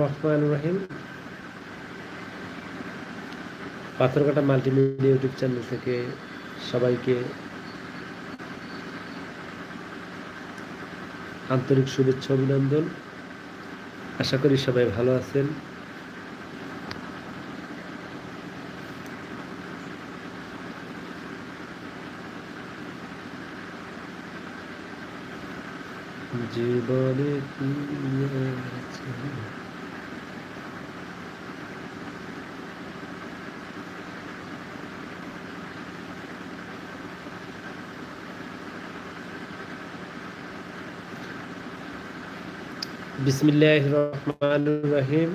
রহমান রহিম। Multimedia YouTube channel থেকে সবাইকে আন্তরিক শুভেচ্ছা, অভিনন্দন। আশা করি সবাই ভালো আছেন। জীবনে? বিসমিল্লাহ রহমান রহিম।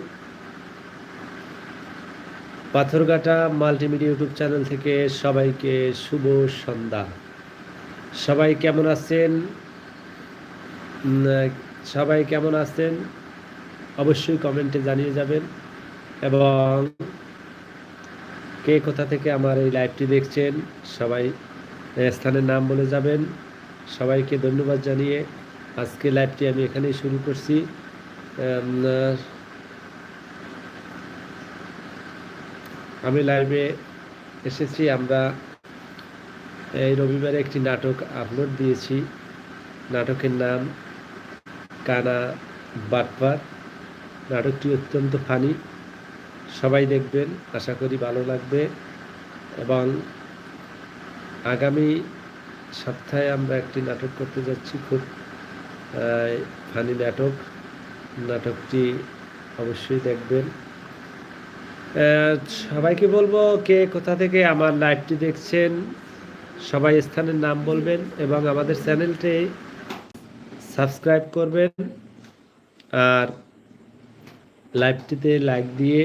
পাথরঘাটা মাল্টিমিডিয়া ইউটিউব চ্যানেল থেকে সবাইকে শুভ সন্ধ্যা। সবাই কেমন আছেন? সবাই কেমন আছেন? অবশ্যই কমেন্টে জানিয়ে যাবেন। এবং কে কোথা থেকে আমার এই লাইভটি দেখছেন, সবাই স্থানের নাম বলে যাবেন। সবাইকে ধন্যবাদ জানিয়ে আজকে লাইভটি আমি এখানেই শুরু করছি। আমি লাইভে এসেছি। আমরা এই রবিবারে একটি নাটক আপলোড দিয়েছি। নাটকের নাম কানা বাটপার। নাটকটি অত্যন্ত ফানি। সবাই দেখবেন, আশা করি ভালো লাগবে। এবং আগামী সপ্তাহে আমরা একটি নাটক করতে যাচ্ছি, খুব ফানি নাটক। নাটকটি অবশ্যই দেখবেন। সবাইকে বলব কে কোথা থেকে আমার লাইভটি দেখছেন, সবাই স্থানের নাম বলবেন এবং আমাদের চ্যানেলটি সাবস্ক্রাইব করবেন আর লাইভটিতে লাইক দিয়ে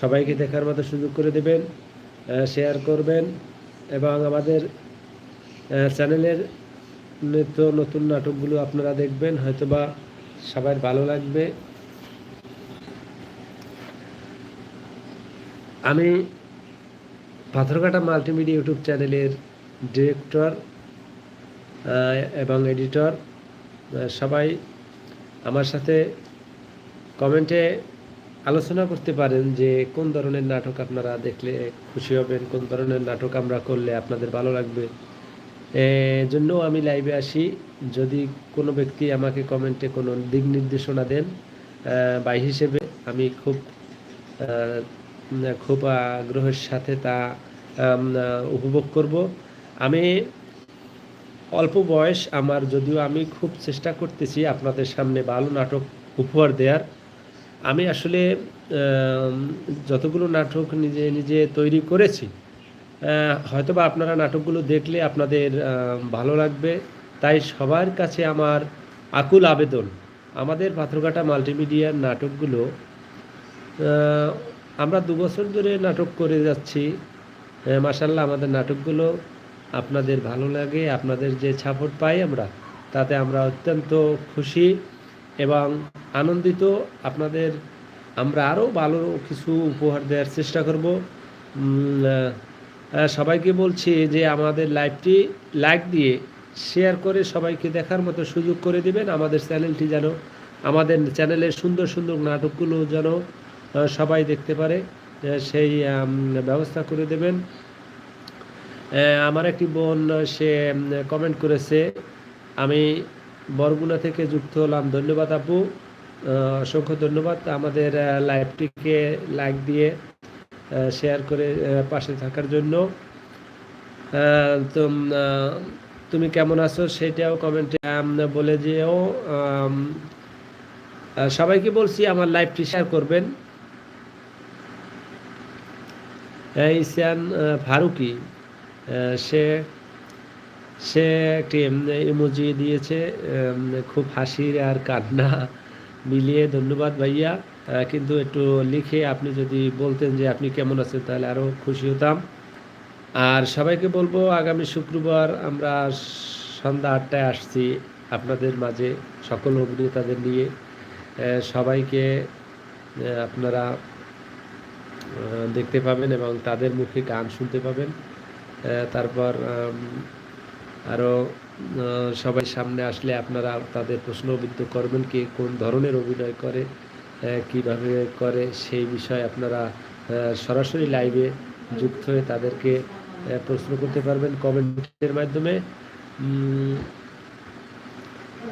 সবাইকে দেখার মতো সুযোগ করে দেবেন শেয়ার করবেন এবং আমাদের চ্যানেলের নিত্য নতুন নাটকগুলো আপনারা দেখবেন, হয়তোবা সবার ভালো লাগবে। আমি পাথরঘাটা মাল্টিমিডিয়া ইউটিউব চ্যানেলের ডিরেক্টর এবং এডিটর সবাই আমার সাথে কমেন্টে আলোচনা করতে পারেন যে কোন ধরনের নাটক আপনারা দেখলে খুশি হবেন, কোন ধরনের নাটক আমরা করলে আপনাদের ভালো লাগবে। জন্য আমি লাইভে আসি। যদি কোনো ব্যক্তি আমাকে কমেন্টে কোনো দিক নির্দেশনা দেন বাই হিসেবে আমি খুব খুব আগ্রহের সাথে তা উপভোগ করব। আমি অল্প বয়স আমার যদিও আমি খুব চেষ্টা করতেছি আপনাদের সামনে ভালো নাটক উপহার দেওয়ার আমি আসলে যতগুলো নাটক নিজে নিজে তৈরি করেছি হয়তোবা আপনারা নাটকগুলো দেখলে আপনাদের ভালো লাগবে। তাই সবার কাছে আমার আকুল আবেদন, আমাদের পাথরঘাটা মাল্টিমিডিয়ার নাটকগুলো আমরা দু বছর ধরে নাটক করে যাচ্ছি মাসাল্লাহ আমাদের নাটকগুলো আপনাদের ভালো লাগে, আপনাদের যে সাপোর্ট পাই আমরা, তাতে আমরা অত্যন্ত খুশি এবং আনন্দিত। আপনাদের, আমরা আরও ভালো কিছু উপহার দেওয়ার চেষ্টা করব। সবাইকে বলছি যে আমাদের লাইভটি লাইক দিয়ে শেয়ার করে সবাইকে দেখার মতো সুযোগ করে দিবেন। আমাদের চ্যানেলটি যেন, আমাদের চ্যানেলের সুন্দর সুন্দর নাটকগুলো যেন সবাই দেখতে পারে সেই ব্যবস্থা করে দেবেন। আমার একটি বোন, সে কমেন্ট করেছে, আমি বরগুনা থেকে যুক্ত হলাম। ধন্যবাদ আপু। অসংখ্য ধন্যবাদ। আমাদের লাইভটিকে লাইক দিয়ে শেয়ার করে পাশে থাকার জন্য। তো তুমি কেমন আছো সেটাও কমেন্টে বলে যেও। সবাইকে বলছি আমার লাইভটি শেয়ার করবেন। হ্যাঁ ইসান ফারুকি। সে সে একটি ইমোজি দিয়েছে খুব হাসির আর কান্না মিলিয়ে, ধন্যবাদ ভাইয়া। কিন্তু একটু লিখে আপনি যদি বলতেন যে আপনি কেমন আছেন, তাহলে আরও খুশি হতাম। আর সবাইকে বলব, আগামী শুক্রবার আমরা সন্ধ্যা আটটায় আসছি আপনাদের মাঝে, সকল অভিনেতাদের নিয়ে। সবাইকে আপনারা দেখতে পাবেন এবং তাদের মুখে গান শুনতে পাবেন। তারপর আরও সবাই সামনে আসলে আপনারা তাদের প্রশ্নবিদ্ধ করবেন কে কোন ধরনের অভিনয় করে কীভাবে করে, সেই বিষয়ে আপনারা সরাসরি লাইভে যুক্ত হয়ে তাদেরকে প্রশ্ন করতে পারবেন কমেন্টের মাধ্যমে।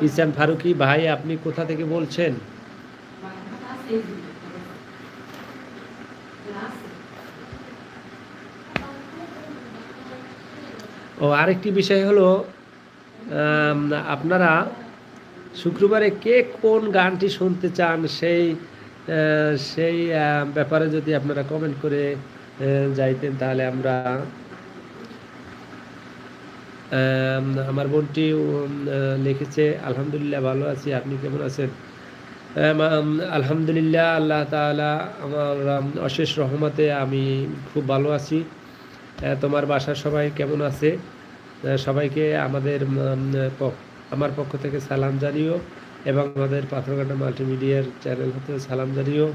ইসান ফারুকি ভাই, আপনি কোথা থেকে বলছেন? ও আরেকটি বিষয় হলো আপনারা শুক্রবারে কে কোন গানটি শুনতে চান সেই সেই ব্যাপারে যদি আপনারা কমেন্ট করে যাইতেন তাহলে আমরা আমার বোনটি লিখেছে, আলহামদুলিল্লাহ, ভালো আছি, আপনি কেমন আছেন? আলহামদুলিল্লাহ, আল্লাহ তাআলা আমার অশেষ রহমতে আমি খুব ভালো আছি। তোমার বাসার সবাই কেমন আছে? সবাইকে আমাদের আমার পক্ষ থেকে সালাম জানিও এবং আমাদের পাথরঘাটা মাল্টিমিডিয়ার চ্যানেল হতে সালাম জানিও।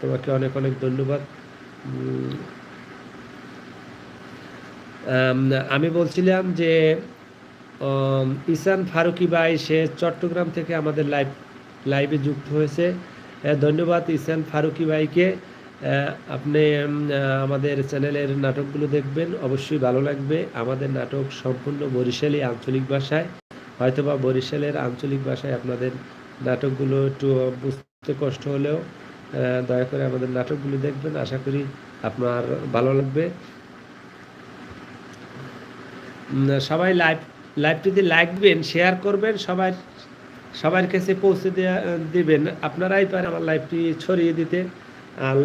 তোমাকে অনেক অনেক ধন্যবাদ। আমি বলছিলাম যে ইসান ফারুকি ভাই সে চট্টগ্রাম থেকে আমাদের লাইভ লাইভে যুক্ত হয়েছে। ধন্যবাদ ইসান ফারুকি আহ, আপনি আমাদের চ্যানেলের নাটকগুলো দেখবেন, অবশ্যই ভালো লাগবে। আমাদের নাটক সম্পূর্ণ বরিশালী আঞ্চলিক ভাষায়। হয়তোবা বরিশালের আঞ্চলিক ভাষায় আপনাদের নাটকগুলো একটু বুঝতে কষ্ট হলেও দয়া করে আমাদের নাটকগুলো দেখবেন। আশা করি আপনার ভালো লাগবে। সবাই লাইভ লাইভটিতে লাইকবেন শেয়ার করবেন, সবাই, সবার কাছে পৌঁছে দেয়া, দিবেন। আপনারাই পারেন আমার লাইভটি ছড়িয়ে দিতে।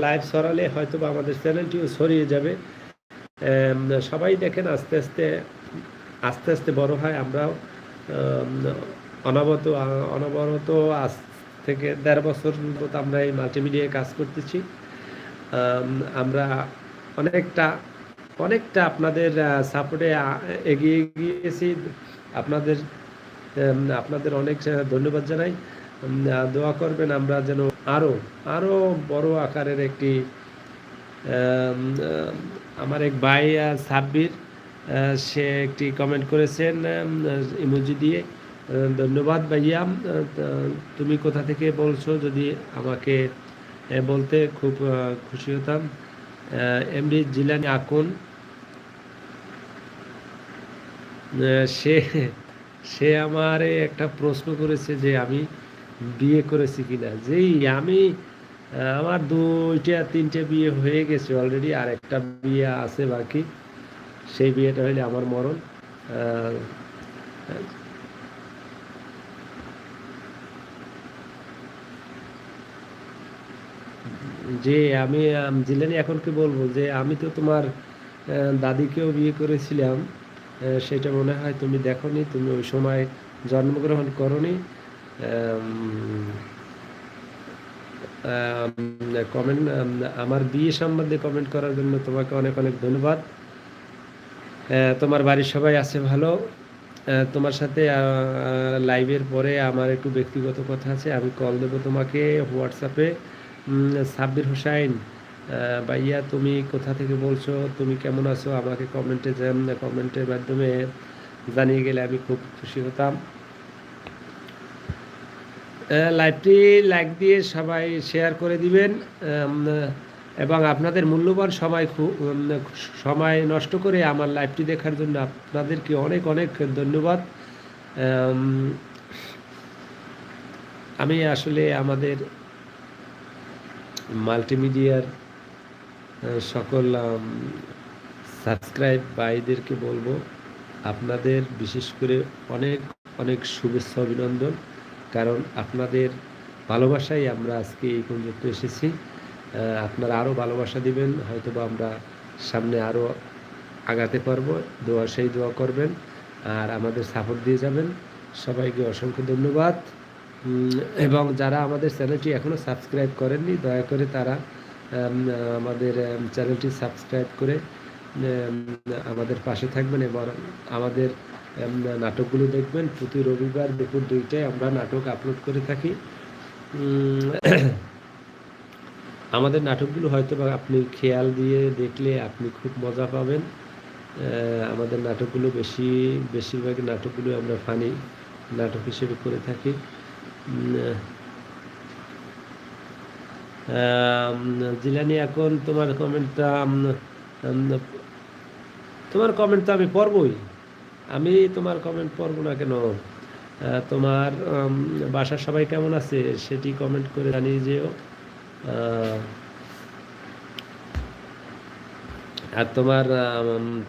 লাইভ সরালে হয়তো বা আমাদের চ্যানেলটিও ছড়িয়ে যাবে। সবাই দেখেন আস্তে আস্তে আস্তে আস্তে বড় হয় আমরাও আম, অনবত অনবরত আজ থেকে দেড় বছর মতো আমরা এই মাল্টিমিডিয়ায় কাজ করতেছি। আমরা অনেকটা অনেকটা আপনাদের সাপোর্টে এগিয়ে গিয়েছি। আপনাদের আপনাদের অনেক ধন্যবাদ জানাই। দোয়া করবেন আমরা যেন আরও আরও বড় আকারের একটি আমার এক ভাই সাব্বির সে একটি কমেন্ট করেছেন ইমোজি দিয়ে ধন্যবাদ ভাইয়া তুমি কোথা থেকে বলছো যদি আমাকে বলতে খুব খুশি হতাম। এমডি জিলানি আকুন সে সে আমার একটা প্রশ্ন করেছে যে আমি বিয়ে করেছি কিনা? যেই আমি আমার দুইটা, তিনটে বিয়ে হয়ে গেছে অলরেডি আর একটা বিয়ে আছে বাকি। সেই বিয়েটা হইলে আমার মরণ। যে আমি জিলানি, এখন কি বলব? যে আমি তো তোমার দাদিকেও বিয়ে করেছিলাম। সেটা মনে হয় তুমি দেখোনি, তুমি ওই সময় জন্মগ্রহণ করনি। কমেন্ট আমার বিয়ে সম্বন্ধে কমেন্ট করার জন্য তোমাকে অনেক অনেক ধন্যবাদ। তোমার বাড়ির সবাই আছে ভালো। তোমার সাথে লাইভের পরে আমার একটু ব্যক্তিগত কথা আছে, আমি কল দেবো তোমাকে হোয়াটসঅ্যাপে সাব্বির হোসাইন ভাইয়া তুমি কোথা থেকে বলছো? তুমি কেমন আছো? আমাকে কমেন্টে কমেন্টের মাধ্যমে জানিয়ে গেলে আমি খুব খুশি হতাম। লাইভটি লাইক দিয়ে সবাই শেয়ার করে দিবেন এবং আপনাদের মূল্যবান সময় সময় নষ্ট করে আমার লাইভটি দেখার জন্য আপনাদেরকে অনেক অনেক ধন্যবাদ। আমি আসলে আমাদের মাল্টিমিডিয়ার সকল সাবস্ক্রাইব ভাইদেরকে বলব, আপনাদের বিশেষ করে অনেক অনেক শুভেচ্ছা, অভিনন্দন। কারণ আপনাদের ভালোবাসাই আমরা আজকে এই পর্যন্ত এসেছি। আপনারা আরও ভালোবাসা দিবেন, হয়তোবা আমরা সামনে আরও আগাতে পারব। দোয়া, সেই দোয়া করবেন আর আমাদের সাপোর্ট দিয়ে যাবেন। সবাইকে অসংখ্য ধন্যবাদ। এবং যারা আমাদের চ্যানেলটি এখনও সাবস্ক্রাইব করেননি, দয়া করে তারা আমাদের চ্যানেলটি সাবস্ক্রাইব করে আমাদের পাশে থাকবেন এবং আমাদের নাটকগুলো দেখবেন, প্রতি রবিবার দুপুর দুইটায় আমরা নাটক আপলোড করে থাকি। আমাদের নাটকগুলো হয়তো বা আপনি খেয়াল দিয়ে দেখলে আপনি খুব মজা পাবেন। আমাদের নাটকগুলো বেশি, বেশিরভাগ নাটকগুলো আমরা ফানি নাটক হিসেবে করে থাকি। জিলানি, এখন তোমার কমেন্টটা তোমার কমেন্ট তো আমি পড়বই। আমি তোমার কমেন্ট পড়ব না কেন? তোমার বাসার সবাই কেমন আছে? সেটি কমেন্ট করে জানিয়ে যেও। আর তোমার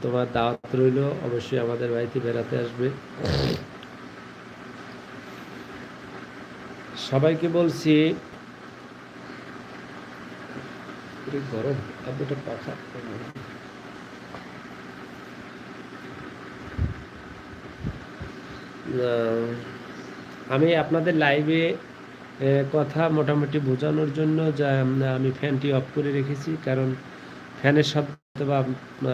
তোমার দাওয়াত রইল, অবশ্যই আমাদের বাড়িতে বেড়াতে আসবে। সবাইকে বলছি গরম আপনারটা পাখা। আমি আপনাদের লাইভে কথা মোটামুটি বোঝানোর জন্য যা আমি ফ্যানটি অফ করে রেখেছি। কারণ ফ্যানের শব্দ বা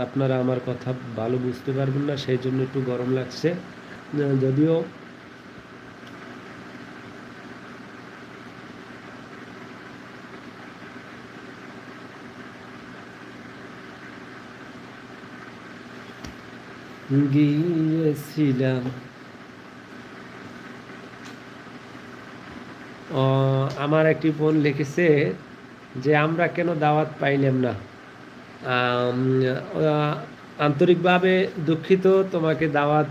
আপনারা আমার কথা ভালো বুঝতে পারবেন না, সেই জন্য একটু গরম লাগছে। যদিও গিয়েছিলাম আমার একটি বোন লিখেছে যে, আমরা কেন দাওয়াত পাইলাম না? আন্তরিকভাবে দুঃখিত তোমাকে দাওয়াত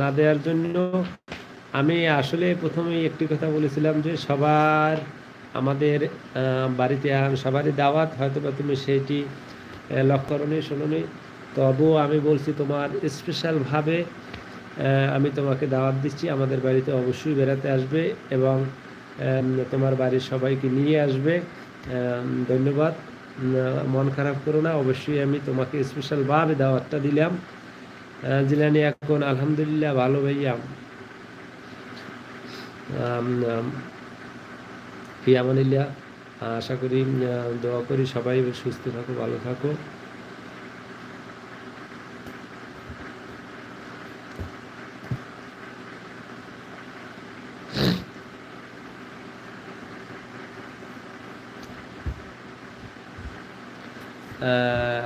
না দেওয়ার জন্য। আমি আসলে প্রথমেই একটি কথা বলেছিলাম যে, সবার আমাদের বাড়িতে সবারই দাওয়াত হয়তো বা তুমি সেইটি লক্ষ্য করনি শোনি তবুও আমি বলছি, তোমার স্পেশালভাবে আমি তোমাকে দাওয়াত দিচ্ছি। আমাদের বাড়িতে অবশ্যই বেড়াতে আসবে এবং তোমার বাড়ির সবাইকে নিয়ে আসবে। ধন্যবাদ। মন খারাপ করো না, অবশ্যই আমি তোমাকে স্পেশালভাবে দাওয়াতটা দিলাম। জিলানি, এখন আলহামদুলিল্লাহ ভালো ভাইয়া। ফিয়ামানিল্লা আশা করি দোয়া করি সবাই সুস্থ থাকো, ভালো থাকো।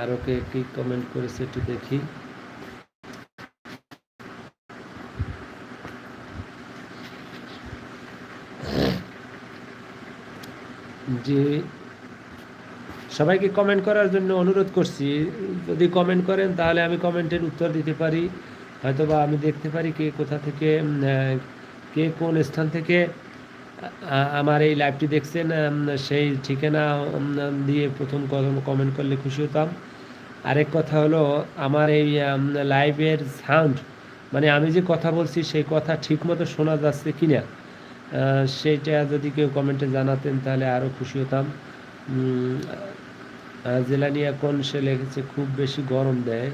আরও কে কি কমেন্ট করেছে একটু দেখি। জি। সবাইকে কমেন্ট করার জন্য অনুরোধ করছি। যদি কমেন্ট করেন, তাহলে আমি কমেন্টের উত্তর দিতে পারি। হয়তোবা আমি দেখতে পারি কে কোথা থেকে কে কোন স্থান থেকে আমার এই লাইভটি দেখছেন সেই ঠিকানা দিয়ে প্রথম কমেন্ট করলে খুশি হতাম। আরেক কথা হলো, আমার এই লাইভের সাউন্ড মানে আমি যে কথা বলছি, সেই কথা ঠিকমতো শোনা যাচ্ছে কি না সেইটা যদি কেউ কমেন্টে জানাতেন, তাহলে আরও খুশি হতাম। জেলানি এখন সে লিখেছে, খুব বেশি গরম দেয়।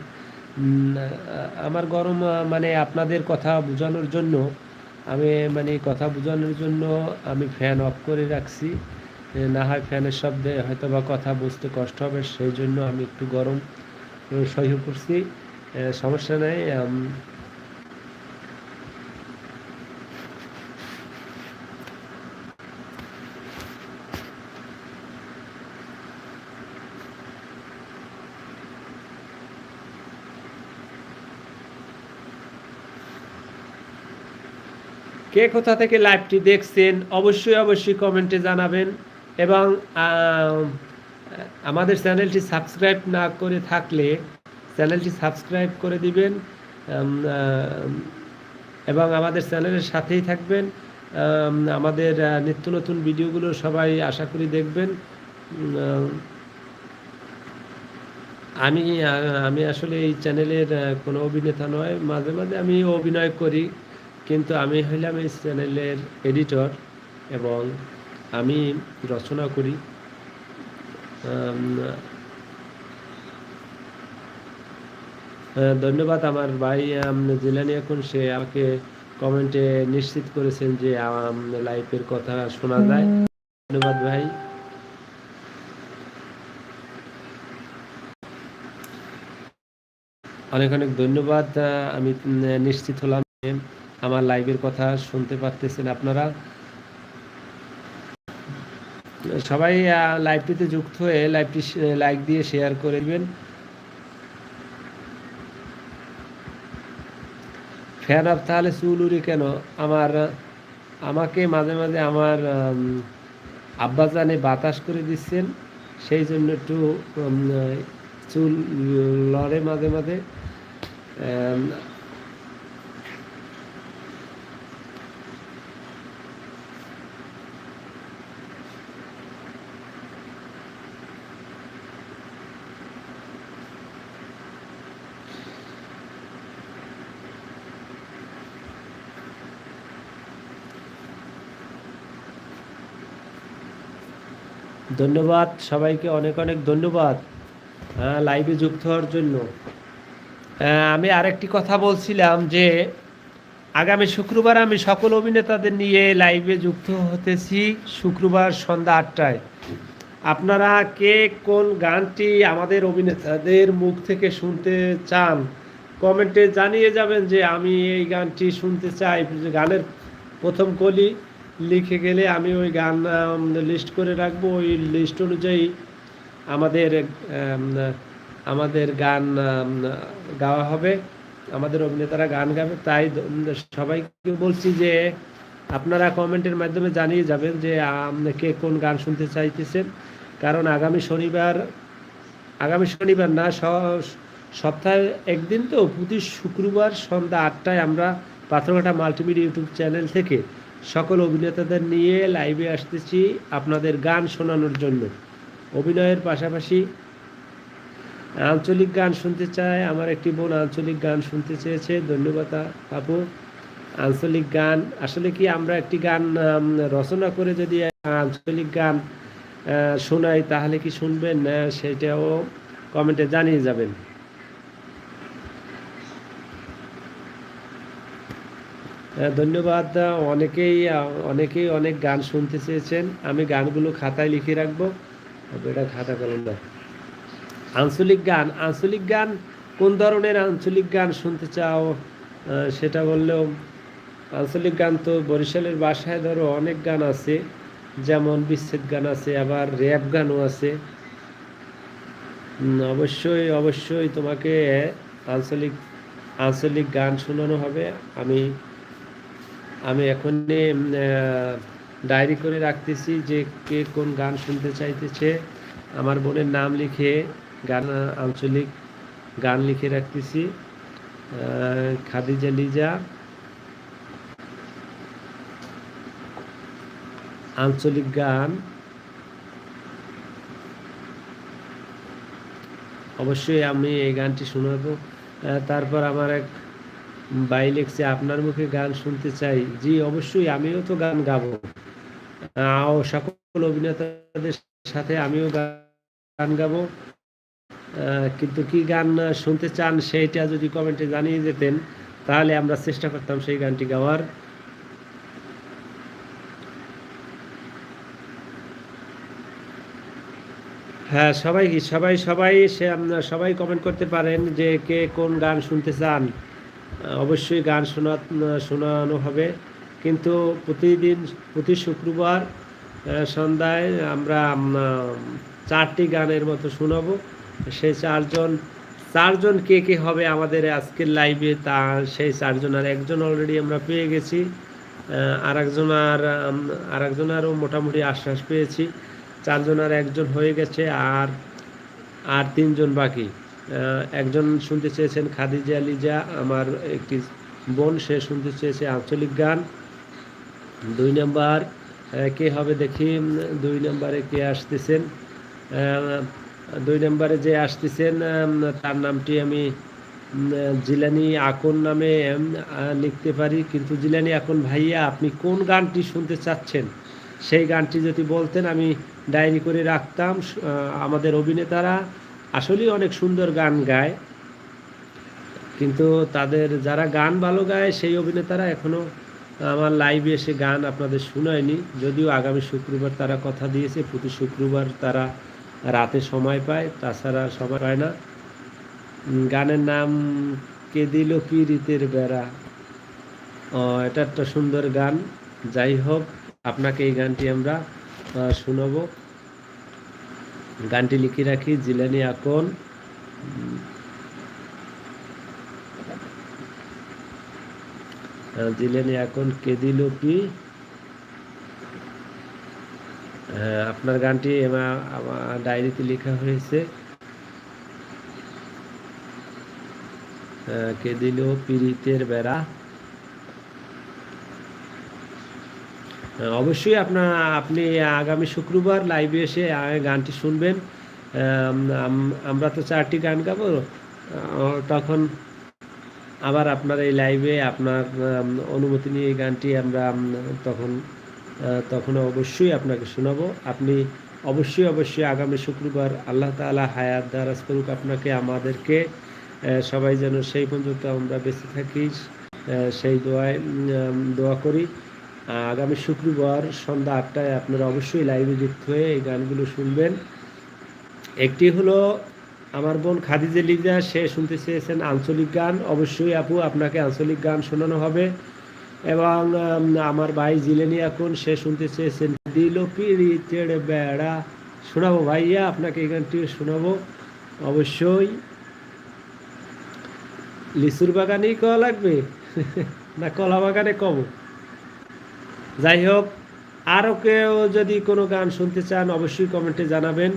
আমার গরম মানে আপনাদের কথা বোঝানোর জন্য আমি মানে কথা বোঝানোর জন্য আমি ফ্যান অফ করে রাখছি। না হয় ফ্যানের শব্দে হয়তো বা কথা বুঝতে কষ্ট হবে, সেই জন্য আমি একটু গরম সহ্য করছি। সমস্যা নেই কে কোথা থেকে লাইভটি দেখছেন, অবশ্যই অবশ্যই কমেন্টে জানাবেন এবং আমাদের চ্যানেলটি সাবস্ক্রাইব না করে থাকলে চ্যানেলটি সাবস্ক্রাইব করে দিবেন এবং আমাদের চ্যানেলের সাথেই থাকবেন আমাদের নিত্য নতুন ভিডিওগুলো সবাই আশা করি দেখবেন আমি আমি আসলে এই চ্যানেলের কোনো অভিনেতা নয়, মাঝে মাঝে আমি অভিনয় করি। কিন্তু আমি হইলাম এই চ্যানেলের এডিটর এবং আমি রচনা করি। ধন্যবাদ আমার ভাই জেলানি এখন সে আমাকে কমেন্টে নিশ্চিত করেছেন যে লাইফের কথা শোনা যায়। ধন্যবাদ ভাই। অনেক অনেক ধন্যবাদ আমি নিশ্চিত হলাম আমার লাইভের কথা শুনতে পারতেছেন আপনারা। সবাই লাইভটিতে যুক্ত হয়ে লাইভটি লাইক দিয়ে শেয়ার করে দেবেন। ফ্যান অফ তাহলে চুল উড়ি কেন? আমার, আমাকে মাঝে মাঝে আমার আব্বাজানে বাতাস করে দিচ্ছেন, সেই জন্য একটু চুল লড়ে মাঝে মাঝে। ধন্যবাদ সবাইকে অনেক অনেক ধন্যবাদ হ্যাঁ, লাইভে যুক্ত হওয়ার জন্য। আমি আরেকটি কথা বলছিলাম যে আগামী শুক্রবার আমি সকল অভিনেতাদের নিয়ে লাইভে যুক্ত হতেছি শুক্রবার সন্ধ্যা আটটায়। আপনারা কে কোন গানটি আমাদের অভিনেতাদের মুখ থেকে শুনতে চান কমেন্টে জানিয়ে যাবেন যে আমি এই গানটি শুনতে চাই। গানের প্রথম কলি লিখে গেলে আমি ওই গান লিস্ট করে রাখব। ওই লিস্ট অনুযায়ী আমাদের আম, আমাদের গান গাওয়া হবে। আমাদের অভিনেতারা গান গাবে। তাই সবাইকে বলছি যে আপনারা কমেন্টের মাধ্যমে জানিয়ে যাবেন যে কে কোন গান শুনতে চাইতেছেন। কারণ আগামী শনিবার আগামী শনিবার না সপ্তাহে একদিন তো প্রতি শুক্রবার সন্ধ্যা আটটায় আমরা পাথরঘাটা মাল্টিমিডিয়া ইউটিউব চ্যানেল থেকে সকল অভিনেতাদের নিয়ে লাইভে আসতেছি আপনাদের গান শোনানোর জন্য। অভিনয়ের পাশাপাশি আঞ্চলিক গান শুনতে চায়, আমার একটি বোন আঞ্চলিক গান শুনতে চেয়েছে। ধন্যবাদ আপু আঞ্চলিক গান, আসলে কি আমরা একটি গান রচনা করে যদি আঞ্চলিক গান শোনাই, তাহলে কি শুনবেন? সেটাও কমেন্টে জানিয়ে যাবেন। ধন্যবাদ অনেকেই অনেকেই অনেক গান শুনতে চেয়েছেন। আমি গানগুলো খাতায় লিখে রাখব। এটা খাতা কলম না আঞ্চলিক গান আঞ্চলিক গান কোন ধরনের আঞ্চলিক গান শুনতে চাও? সেটা বললেও আঞ্চলিক গান তো বরিশালের বাসায় ধরো অনেক গান আছে। যেমন বিচ্ছেদ গান আছে, আবার র্যাপ গানও আছে। অবশ্যই অবশ্যই তোমাকে আঞ্চলিক আঞ্চলিক গান শোনানো হবে। আমি আমি এখন ডায়েরি করে রাখতেছি যে কে কোন গান শুনতে চাইতেছে। আমার বোনের নাম লিখে গান, আঞ্চলিক গান লিখে রাখতেছি। খাদিজা লিজা। আঞ্চলিক গান। অবশ্যই আমি এই গানটি শোনাবো। তারপর আমার এক বাই লিখছে, আপনার মুখে গান শুনতে চাই। জি, অবশ্যই, আমিও তো গান গাবো। সকল অভিনেতাদের সাথে আমিও গান গাবো। কিন্তু কি গান শুনতে চান সেইটা যদি কমেন্টে জানিয়ে যেতেন তাহলে আমরা চেষ্টা করতাম সেই গানটি গাওয়ার। হ্যাঁ সবাই কি, সবাই সবাই সে, সবাই কমেন্ট করতে পারেন যে কে কোন গান শুনতে চান। অবশ্যই গান শোনা শোনানো হবে। কিন্তু প্রতিদিন, প্রতি শুক্রবার সন্ধ্যায় আমরা চারটি গানের মতো শোনাবো। সেই চারজন চারজন কে কে হবে আমাদের আজকের লাইভে তা সেই চারজন আর একজন অলরেডি আমরা পেয়ে গেছি। আর একজন আর আর একজন আরও মোটামুটি আশ্বাস পেয়েছি। চারজন আর একজন হয়ে গেছে আর আর তিনজন বাকি। একজন শুনতে চেয়েছেন খাদিজা লিজা, আমার একটি বোন, সে শুনতে চেয়েছে আঞ্চলিক গান। দুই নাম্বার কে হবে দেখি। দুই নাম্বারে কে আসতেছেন? দুই নম্বরে যে আসতেছেন তার নামটি আমি জিলানি আকন নামে লিখতে পারি। কিন্তু জিলানি আকন, ভাইয়া, আপনি কোন গানটি শুনতে চাচ্ছেন? সেই গানটি যদি বলতেন, আমি ডায়েরি করে রাখতাম। আমাদের অভিনেতারা আসলেই অনেক সুন্দর গান গায়, কিন্তু তাদের যারা গান ভালো গায়, সেই অভিনেতারা এখনও আমার লাইভে এসে গান আপনাদের শোনায়নি। যদিও আগামী শুক্রবার তারা কথা দিয়েছে, প্রতি শুক্রবার তারা রাতে সময় পায়, তাছাড়া সময় পায় না। গানের নাম কে দিল কি রীতের বেড়া? এটা একটা সুন্দর গান। যাই হোক, আপনাকে এই গানটি আমরা শোনাবো। গানটি লিখে রাখি জিলানি আকন। উম, আহ, দিলেন এখন কে দিল হ্যাঁ, আপনার গানটি আমা- আমার ডায়েরিতে লেখা হয়েছে। আহ, কে পিরিতের বেড়া? অবশ্যই আপনার আপনি আগামী শুক্রবার লাইভে এসে গানটি শুনবেন। আম, আম- আমরা তো চারটি গান গাবো। তখন আবার আপনার এই লাইভে আপনার অনুমতি নিয়ে এই গানটি আমরা তখন তখন অবশ্যই আপনাকে শোনাবো। আপনি অবশ্যই অবশ্যই আগামী শুক্রবার আল্লাহ তাআলা হায়াত দারাজ করুক আপনাকে আমাদেরকে সবাই যেন সেই পর্যন্ত আমরা বেঁচে থাকি। সেই দোয়ায় দোয়া করি। আগামী শুক্রবার সন্ধ্যা আটটায় আপনারা অবশ্যই লাইভে যুক্ত হয়ে এই গানগুলো শুনবেন। একটি হলো, আমার বোন খাদিজে লিজা, সে শুনতে চেয়েছেন আঞ্চলিক গান। অবশ্যই আপু, আপনাকে আঞ্চলিক গান শোনানো হবে। এবং আমার ভাই জিলেনি এখন, সে শুনতে চেয়েছেন দিল পিড়িতের বেড়া। শোনাবো ভাইয়া, আপনাকে এই গানটি শোনাবো অবশ্যই। লিচুর বাগানেই কওয়া লাগবে? না, কলা বাগানে কব? যাই হোক আরও কেউ যদি কোনো গান শুনতে চান, অবশ্যই কমেন্টে জানাবেন।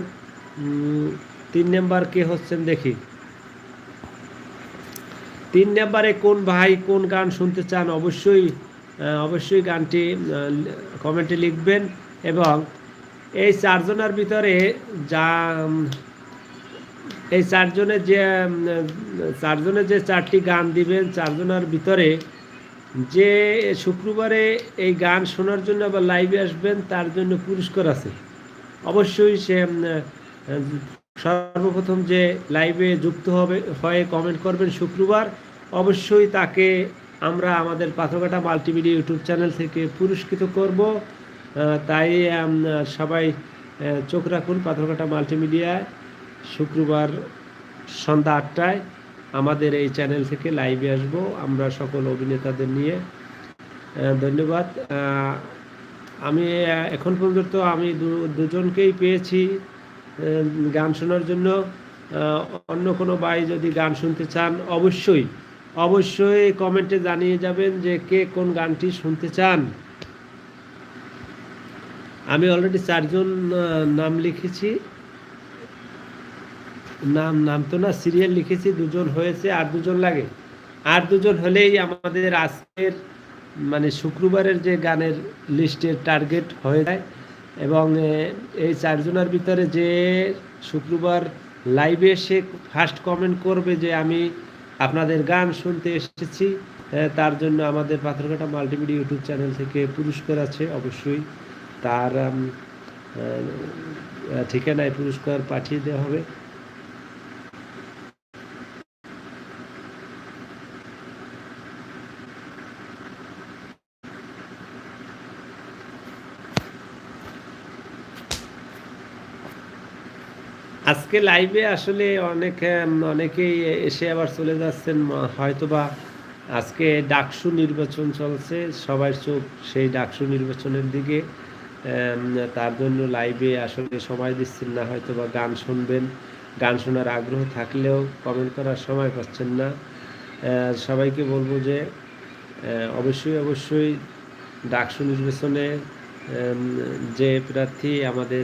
তিন নাম্বার কে হচ্ছেন দেখি। তিন নাম্বারে কোন ভাই কোন গান শুনতে চান, অবশ্যই অবশ্যই গানটি কমেন্টে লিখবেন এবং এই চারজনের ভিতরে যা এই চারজনের যে চারজনের যে চারটি গান দিবেন, চারজনের ভিতরে যে শুক্রবারে এই গান শোনার জন্য আবার লাইভে আসবেন, তার জন্য পুরস্কার আছে। অবশ্যই সে সর্বপ্রথম যে লাইভে যুক্ত হবে, হয়ে কমেন্ট করবেন শুক্রবার, অবশ্যই তাকে আমরা আমাদের পাথরঘাটা মাল্টিমিডিয়া ইউটিউব চ্যানেল থেকে পুরস্কৃত করব। তাই সবাই চোখ রাখুন পাথরঘাটা মাল্টিমিডিয়ায় শুক্রবার সন্ধ্যা আটটায়। আমাদের এই চ্যানেল থেকে লাইভে আসব। আমরা সকল অভিনেতাদের নিয়ে। ধন্যবাদ। আমি এখন পর্যন্ত আমি দুজনকেই পেয়েছি গান শোনার জন্য। অন্য কোনো ভাই যদি গান শুনতে চান, অবশ্যই অবশ্যই কমেন্টে জানিয়ে যাবেন যে কে কোন গানটি শুনতে চান। আমি অলরেডি চারজন নাম লিখেছি। নাম নাম তো না সিরিয়াল লিখেছি, দুজন হয়েছে, আর দুজন লাগে। আর দুজন হলেই আমাদের আজকের মানে শুক্রবারের যে গানের লিস্টের টার্গেট হয়ে যায়। এবং এই চারজনের ভিতরে যে শুক্রবার লাইভে এসে ফার্স্ট কমেন্ট করবে যে আমি আপনাদের গান শুনতে এসেছি তার জন্য আমাদের পাথরঘাটা মাল্টিমিডিয়া ইউটিউব চ্যানেল থেকে পুরস্কার আছে অবশ্যই। তার ঠিকানায় পুরস্কার পাঠিয়ে দেওয়া হবে। আজকে লাইভে আসলে অনেক অনেকেই এসে আবার চলে যাচ্ছেন হয়তোবা আজকে ডাকসু নির্বাচন চলছে সবার চোখ সেই ডাকসু নির্বাচনের দিকে তার জন্য লাইভে আসলে সময় দিচ্ছেন না, হয়তোবা গান শুনবেন, গান শোনার আগ্রহ থাকলেও কমেন্ট করার সময় পাচ্ছেন না। সবাইকে বলব যে অবশ্যই অবশ্যই ডাকসু নির্বাচনে যে প্রার্থী আমাদের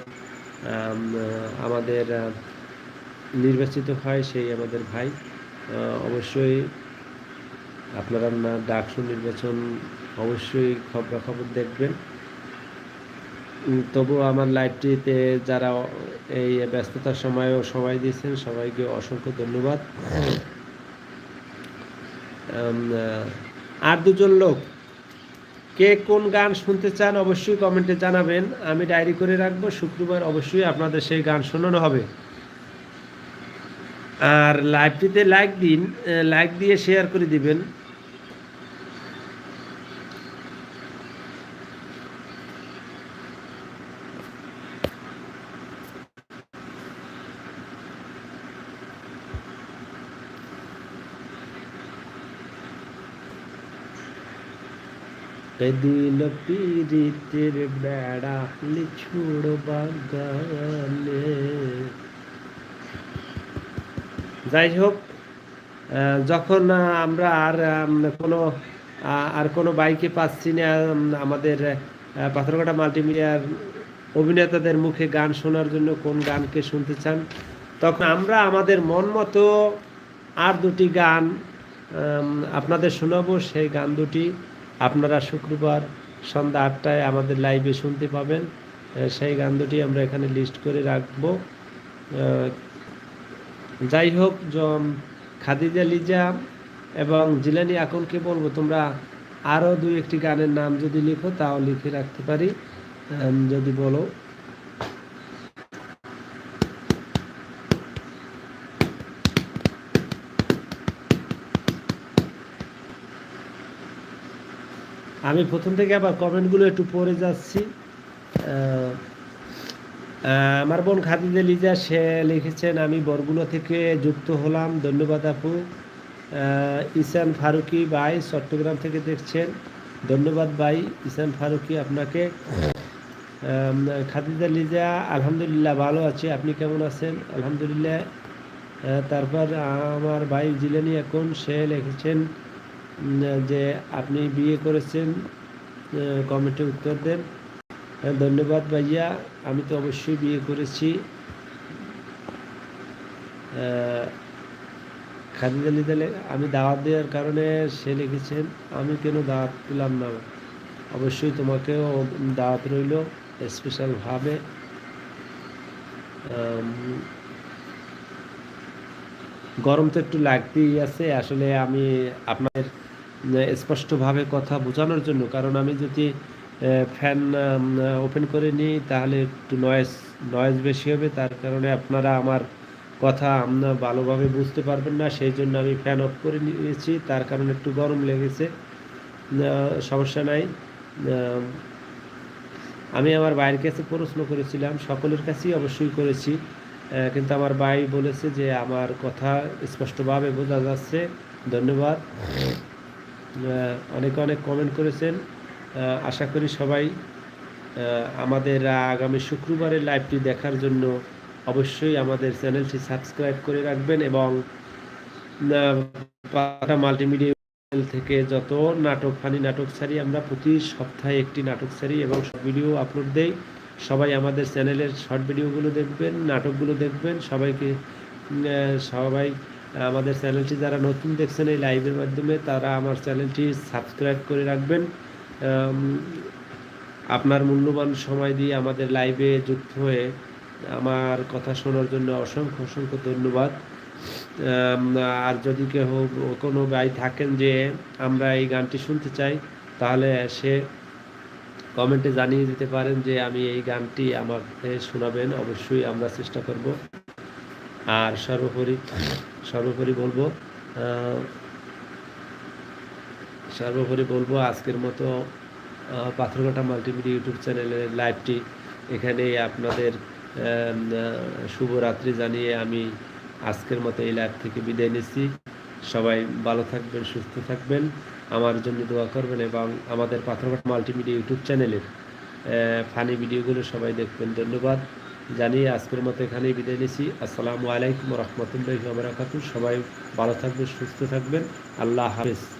আমাদের নির্বাচিত হয় সেই আমাদের ভাই। অবশ্যই আপনারা ডাকসু নির্বাচন অবশ্যই খবরাখবর দেখবেন। তবুও আমার লাইভটিতে যারা এই ব্যস্ততার সময়ও সময় দিয়েছেন, সবাইকে অসংখ্য ধন্যবাদ। আর দুজন লোক কে কোন গান শুনতে চান অবশ্যই কমেন্টে জানাবেন। আমি ডায়েরি করে রাখব, শুক্রবার অবশ্যই আপনাদের সেই গান শোনানো হবে। আর লাইভটিতে লাইক দিন লাইক দিয়ে শেয়ার করে দিবেন। দিল পিরিতের বেড়া লিছুড় বাগানে। যাই হোক যখন আমরা আর কোনো আর কোনো বাইকে পাচ্ছি না আমাদের পাথরঘাটা মাল্টিমিডিয়ার অভিনেতাদের মুখে গান শোনার জন্য কোন গানকে শুনতে চান, তখন আমরা আমাদের মন মতো আর দুটি গান আপনাদের শোনাবো, সেই গান দুটি। আপনারা শুক্রবার সন্ধ্যা আটটায় আমাদের লাইভে শুনতে পাবেন। সেই গান দুটি আমরা এখানে লিস্ট করে রাখব। যাই হোক খাদিজা লিজা এবং জিলানি আকনকে বলব, তোমরা আরও দুই একটি গানের নাম যদি লিখো, তাও লিখে রাখতে পারি। যদি বলো। আমি প্রথম থেকে আবার কমেন্টগুলো একটু পড়ে যাচ্ছি। আমার বোন খাদিজা লিজা, সে লিখেছেন, আমি বরগুনা থেকে যুক্ত হলাম। ধন্যবাদ আপু। ইসান ফারুকি ভাই চট্টগ্রাম থেকে দেখছেন। ধন্যবাদ ভাই, ইসান ফারুকি আপনাকে। খাদিজা লিজা, আলহামদুলিল্লাহ ভালো আছি। আপনি কেমন আছেন? আলহামদুলিল্লাহ। তারপর আমার ভাই জিলানি এখন, সে লিখেছেন যে আপনি বিয়ে করেছেন কমেন্টে উত্তর দেন। ধন্যবাদ ভাইয়া, আমি তো অবশ্যই বিয়ে করেছি। খাদিজা লিজা আমি দাওয়াত দেওয়ার কারণে সে লিখেছেন, আমি কেন দাওয়াত পেলাম না? অবশ্যই তোমাকেও দাওয়াত রইল স্পেশালভাবে গরম তো একটু লাগতেই আছে। আসলে আমি আপনার স্পষ্টভাবে কথা বোঝানোর জন্য। কারণ আমি যদি ফ্যান ওপেন করে নিই, তাহলে একটু নয়েজ নয়েজ বেশি হবে। তার কারণে আপনারা আমার কথা আপনার ভালোভাবে বুঝতে পারবেন না। সেই জন্য আমি ফ্যান অফ করে নিয়েছি। তার কারণে একটু গরম লেগেছে। সমস্যা নাই। আমি আমার ভাইয়ের কাছে প্রশ্ন করেছিলাম। সকলের কাছেই অবশ্যই করেছি। কিন্তু আমার ভাই বলেছে যে, আমার কথা স্পষ্টভাবে বোঝা যাচ্ছে। ধন্যবাদ। অনেকে অনেক কমেন্ট করেছেন। আশা করি সবাই আমাদের আগামী শুক্রবারের লাইভটি দেখার জন্য অবশ্যই আমাদের চ্যানেলটি সাবস্ক্রাইব করে রাখবেন এবং মাল্টিমিডিয়া থেকে যত নাটক ফানি নাটক ছাড়ি আমরা প্রতি সপ্তাহে একটি নাটক ছাড়ি এবং ভিডিও আপলোড দেই। সবাই আমাদের চ্যানেলের শর্ট ভিডিওগুলো দেখবেন, নাটকগুলো দেখবেন। সবাইকে সবাই আমাদের চ্যানেলটি যারা নতুন দেখছেন এই লাইভের মাধ্যমে, তারা আমার চ্যানেলটি সাবস্ক্রাইব করে রাখবেন। আপনার মূল্যবান সময় দিয়ে আমাদের লাইভে যুক্ত হয়ে আমার কথা শোনার জন্য অসংখ্য অসংখ্য ধন্যবাদ। আর যদি কেউ কোনো ভাই থাকেন যে আমরা এই গানটি শুনতে চাই, তাহলে সে কমেন্টে জানিয়ে দিতে পারেন যে আমি এই গানটি আমাকে শোনাবেন, অবশ্যই আমরা চেষ্টা করব। আর সর্বোপরি সর্বোপরি বলব সর্বোপরি বলব আজকের মতো পাথরঘাটা মাল্টিমিডিয়া ইউটিউব চ্যানেলের লাইভটি এখানেই আপনাদের শুভরাত্রি জানিয়ে আমি আজকের মতো এই লাইভ থেকে বিদায় নিচ্ছি। সবাই ভালো থাকবেন, সুস্থ থাকবেন, আমার জন্য দোয়া করবেন এবং আমাদের পাথরঘাট মাল্টিমিডিয়া ইউটিউব চ্যানেলের ফানি ভিডিওগুলো সবাই দেখবেন। ধন্যবাদ। জানিয়ে আজকের মতো এখানেই বিদায় নিচ্ছি আসসালামু আলাইকুম রহমতুল্লাহ বারাকাতুহ। সবাই ভালো থাকবেন, সুস্থ থাকবেন। আল্লাহ হাফেজ।